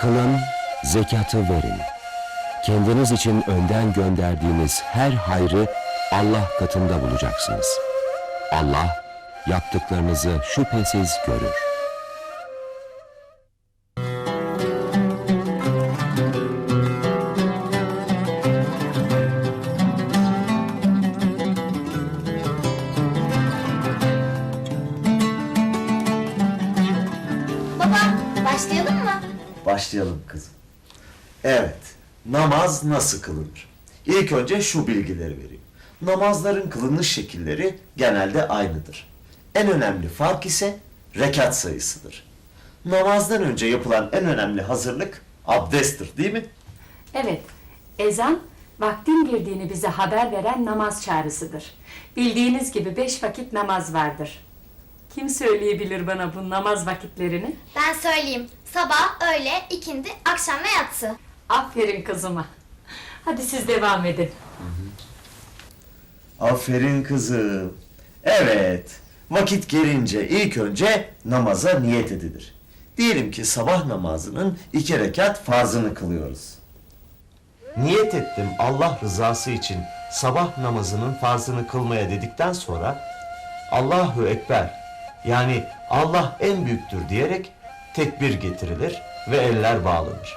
Kılın, zekatı verin. Kendiniz için önden gönderdiğiniz her hayrı Allah katında bulacaksınız. Allah yaptıklarınızı şüphesiz görür. Baba başlayalım mı? Başlayalım kızım. Evet, namaz nasıl kılınır? İlk önce şu bilgileri vereyim. Namazların kılınış şekilleri genelde aynıdır. En önemli fark ise rekat sayısıdır. Namazdan önce yapılan en önemli hazırlık abdesttir değil mi? Evet, ezan vaktin girdiğini bize haber veren namaz çağrısıdır. Bildiğiniz gibi beş vakit namaz vardır. Kim söyleyebilir bana bu namaz vakitlerini? Ben söyleyeyim. Sabah, öğle, ikindi, akşam ve yatsı. Aferin kızıma. Hadi siz devam edin. Aferin kızım. Evet, vakit gelince ilk önce namaza niyet edilir. Diyelim ki sabah namazının iki rekat farzını kılıyoruz. Niyet ettim Allah rızası için sabah namazının farzını kılmaya dedikten sonra Allahu Ekber yani Allah en büyüktür diyerek tekbir getirilir ve eller bağlanır.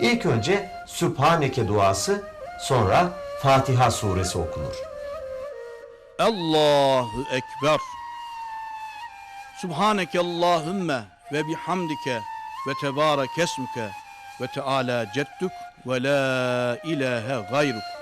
İlk önce Sübhaneke duası sonra Fatiha suresi okunur. Allahu Ekber. Subhaneke Allahümme ve bihamdike ve tebarek esmuke ve teala cedduk ve la ilahe gayruk.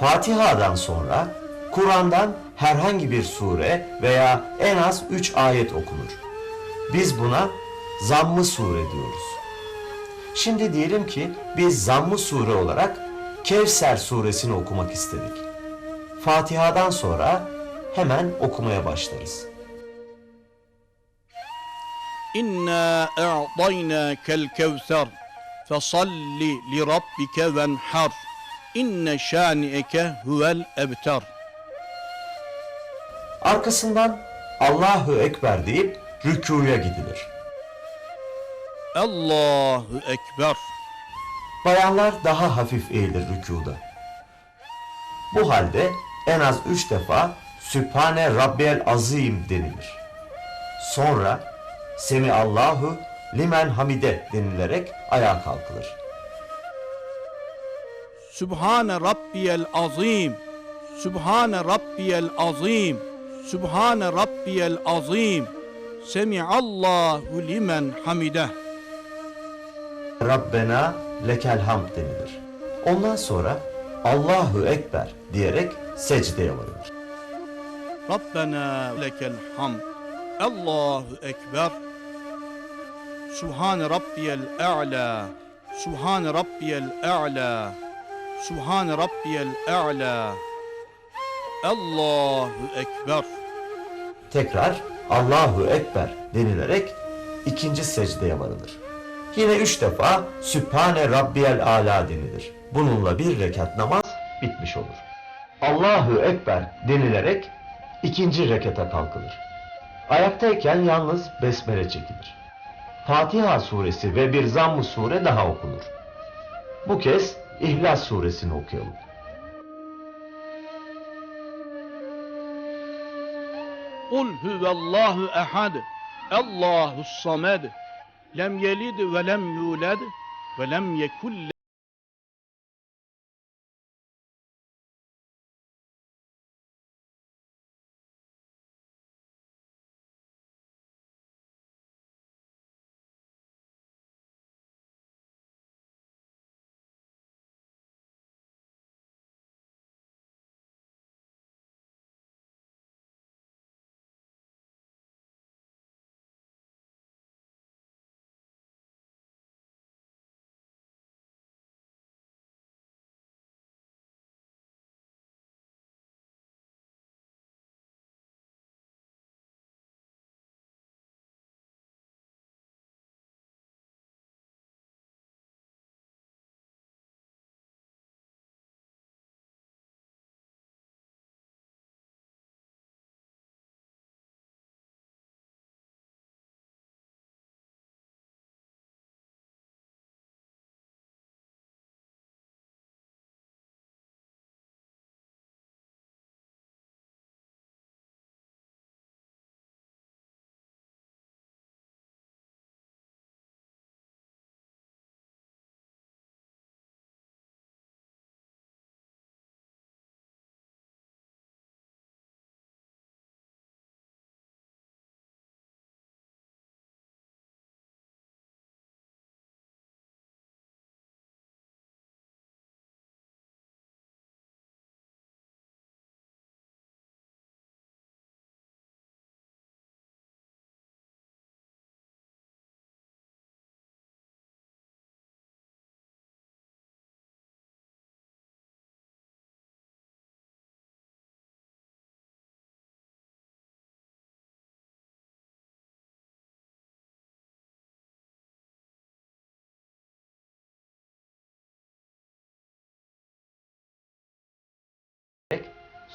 Fatiha'dan sonra Kur'an'dan herhangi bir sure veya en az üç ayet okunur. Biz buna zamm-ı sure diyoruz. Şimdi diyelim ki biz zamm-ı sure olarak Kevser suresini okumak istedik. Fatiha'dan sonra hemen okumaya başlarız. İnna a'taynakel kevser fesalli li rabbike venhar. İnne şani'eke huvel ebtar. Arkasından Allahu Ekber deyip rükuya gidilir. Allahu Ekber. Bayanlar daha hafif eğilir rükuda. Bu halde en az üç defa Sübhane Rabbiyel Azim denilir. Sonra Semi Allahu limen hamide denilerek ayağa kalkılır. Sübhane Rabbiyel Azim. Sübhane Rabbiyel Azim. Sübhane Rabbiyel Azim. Semiallahu limen hamideh. Rabbena lekel hamd denilir. Ondan sonra Allahu Ekber diyerek secdeye varılır. Rabbena lekel hamd. Allahu Ekber. Subhane Rabbiyel A'la. Subhane Rabbiyel A'la. Subhane Rabbiyel A'la. Allahu Ekber. Tekrar Allahu Ekber denilerek ikinci secdeye varılır. Yine üç defa Sübhane Rabbiyel Ala denilir. Bununla bir rekat namaz bitmiş olur. Allahu Ekber denilerek ikinci rekata kalkılır. Ayaktayken yalnız besmele çekilir. Fatiha suresi ve bir zamm-ı sure daha okunur. Bu kez İhlas suresini okuyalım. Kul huvallahu ehad. Allahu samed. Lem yelid ve lem yulad ve lem yekul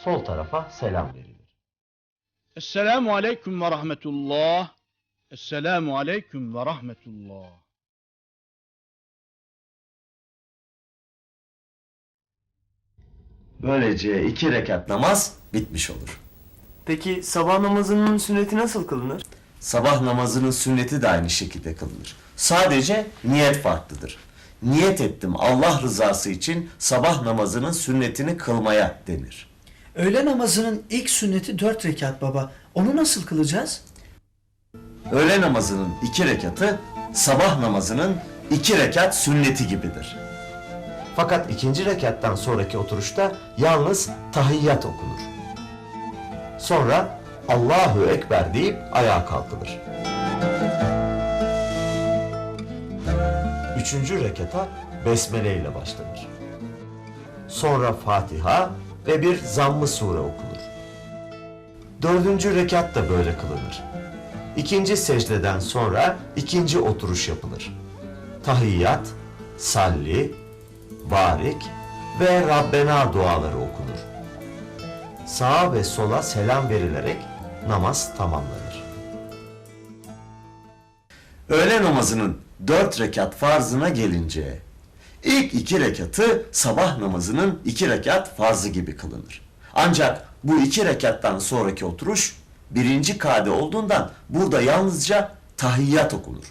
sol tarafa selam verilir. Esselamu aleyküm ve rahmetullah. Esselamu aleyküm ve rahmetullah. Böylece iki rekat namaz bitmiş olur. Peki sabah namazının sünneti nasıl kılınır? Sabah namazının sünneti de aynı şekilde kılınır. Sadece niyet farklıdır. Niyet ettim Allah rızası için sabah namazının sünnetini kılmaya denir. Öğle namazının ilk sünneti dört rekat baba. Onu nasıl kılacağız? Öğle namazının iki rekatı sabah namazının iki rekat sünneti gibidir. Fakat ikinci rekattan sonraki oturuşta yalnız tahiyyat okunur. Sonra Allahu Ekber deyip ayağa kalkılır. Üçüncü rekata besmele ile başlanır. Sonra Fatiha ve bir zamm-ı sure okunur. Dördüncü rekat da böyle kılınır. İkinci secdeden sonra ikinci oturuş yapılır. Tahiyyat, salli, barik ve Rabbena duaları okunur. Sağa ve sola selam verilerek namaz tamamlanır. Öğle namazının dört rekat farzına gelince, ilk iki rekatı sabah namazının iki rekat farzı gibi kılınır. Ancak bu iki rekattan sonraki oturuş birinci kade olduğundan burada yalnızca tahiyyat okunur.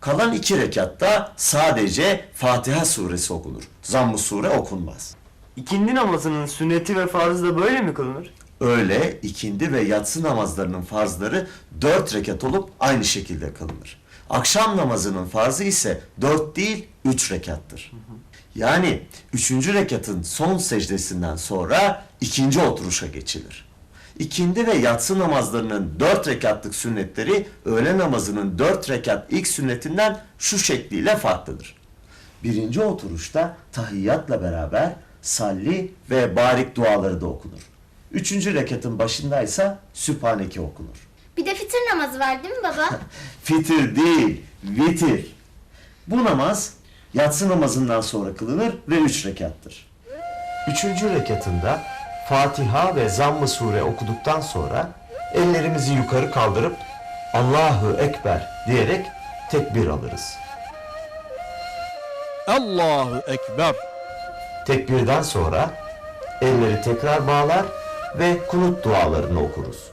Kalan iki rekatta sadece Fatiha suresi okunur. Zamm-ı sure okunmaz. İkindi namazının sünneti ve farzı da böyle mi kılınır? Öğle, ikindi ve yatsı namazlarının farzları dört rekat olup aynı şekilde kılınır. Akşam namazının farzı ise dört değil üç rekattır. Yani üçüncü rekatın son secdesinden sonra ikinci oturuşa geçilir. İkindi ve yatsı namazlarının dört rekatlık sünnetleri öğle namazının dört rekat ilk sünnetinden şu şekliyle farklıdır. Birinci oturuşta tahiyyatla beraber salli ve barik duaları da okunur. Üçüncü rekatın başındaysa Sübhaneke okunur. Bir de fitir namazı var değil mi baba? Fitir değil, vitir. Bu namaz yatsı namazından sonra kılınır ve üç rekattır. Üçüncü rekatında Fatiha ve Zamm-ı Sure okuduktan sonra ellerimizi yukarı kaldırıp Allahu Ekber diyerek tekbir alırız. Allahu Ekber. Tekbirden sonra elleri tekrar bağlar ve kunut dualarını okuruz.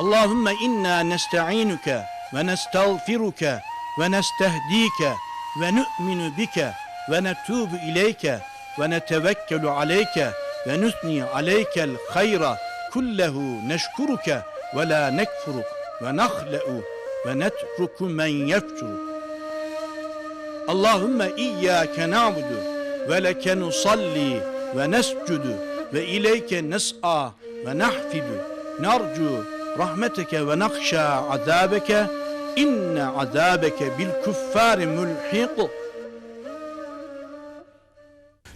Allahümme inna nesta'inuke ve nestağfiruke ve nestehdike ve nu'minu bike ve netubu ileyke ve netevekkelu aleyke ve nusni aleykel hayra kullehu neşkuruke ve la nekfuruk ve nahle'u ve netruku men yefcuruk. Allahümme rahmeteke ve nakşa azabeke inne azabeke bil kuffari mulhiq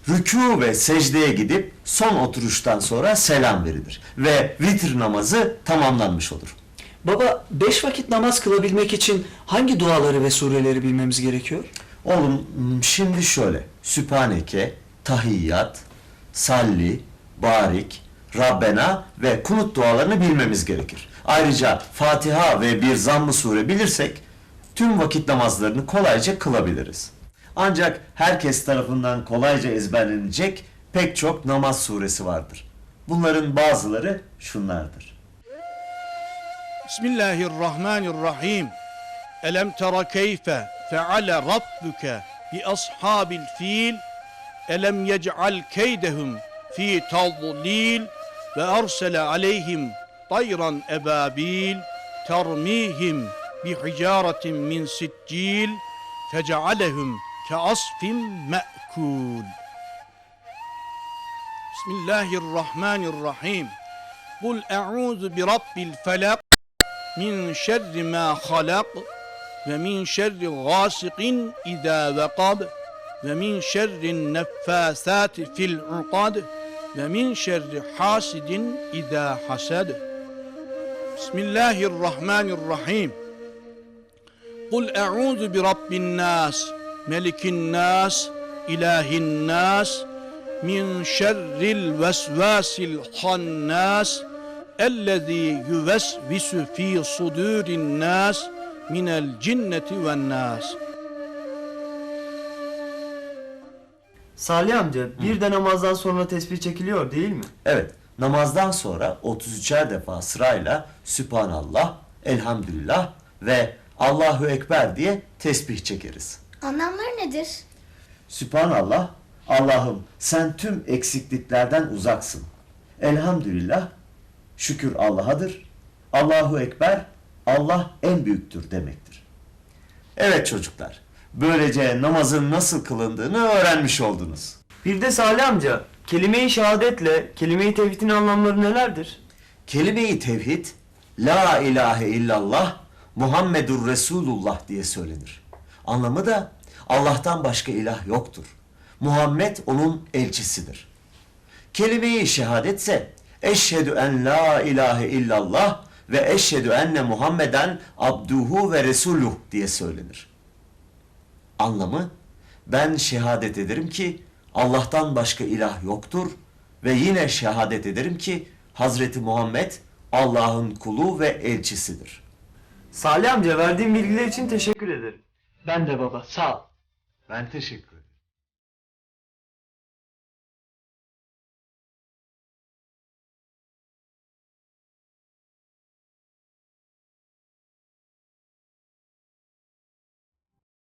Rükû ve secdeye gidip son oturuştan sonra selam verilir ve vitir namazı tamamlanmış olur. Baba beş vakit namaz kılabilmek için hangi duaları ve sureleri bilmemiz gerekiyor? Oğlum şimdi şöyle Sübhaneke, Tahiyyat, Salli, Barik, Rabbena ve Kunut dualarını bilmemiz gerekir. Ayrıca Fatiha ve bir zamm-ı sure bilirsek tüm vakit namazlarını kolayca kılabiliriz. Ancak herkes tarafından kolayca ezberlenecek pek çok namaz suresi vardır. Bunların bazıları şunlardır. Bismillahirrahmanirrahim Elem tera keyfe feale rabbuke bi ashabil fil Elem yec'al keydehum fi tadlil ve arsele aleyhim tayran ebabil termihim bi hicaretin min siccil fecealehum keasfin me'kul Bismillahirrahmanirrahim Kul e'udhu bi rabbil felak min şerri ma halak ve min şerri gasiqin izâ vekab ve min şerri neffâsâti fil uqad ve min şerri hasidin izâ hasad Bismillahirrahmanirrahim Kul e'udhu bi rabbin nas melikin nas ilahin nas min şerril vesvasil hannas ellezî yüvesvisu fî sudûrin nas minel cinneti ven nas. Salih amca bir de namazdan sonra tesbih çekiliyor değil mi? Evet, namazdan sonra 33'er defa sırayla Sübhanallah, Elhamdülillah ve Allahu Ekber diye tesbih çekeriz. Anlamları nedir? Sübhanallah, Allah'ım sen tüm eksikliklerden uzaksın. Elhamdülillah, şükür Allah'adır. Allahu Ekber, Allah en büyüktür demektir. Evet çocuklar, böylece namazın nasıl kılındığını öğrenmiş oldunuz. Bir de Salih amca kelime-i şehadetle kelime-i tevhidin anlamları nelerdir? Kelime-i tevhid, La ilahe illallah, Muhammedur Resulullah diye söylenir. Anlamı da Allah'tan başka ilah yoktur. Muhammed onun elçisidir. Kelime-i şehadetse Eşhedü en la ilahe illallah ve eşhedü enne Muhammeden abduhu ve resuluh diye söylenir. Anlamı ben şehadet ederim ki Allah'tan başka ilah yoktur ve yine şehadet ederim ki Hazreti Muhammed Allah'ın kulu ve elçisidir. Salih amca verdiğin bilgiler için teşekkür ederim. Ben de baba sağ ol. Ben teşekkür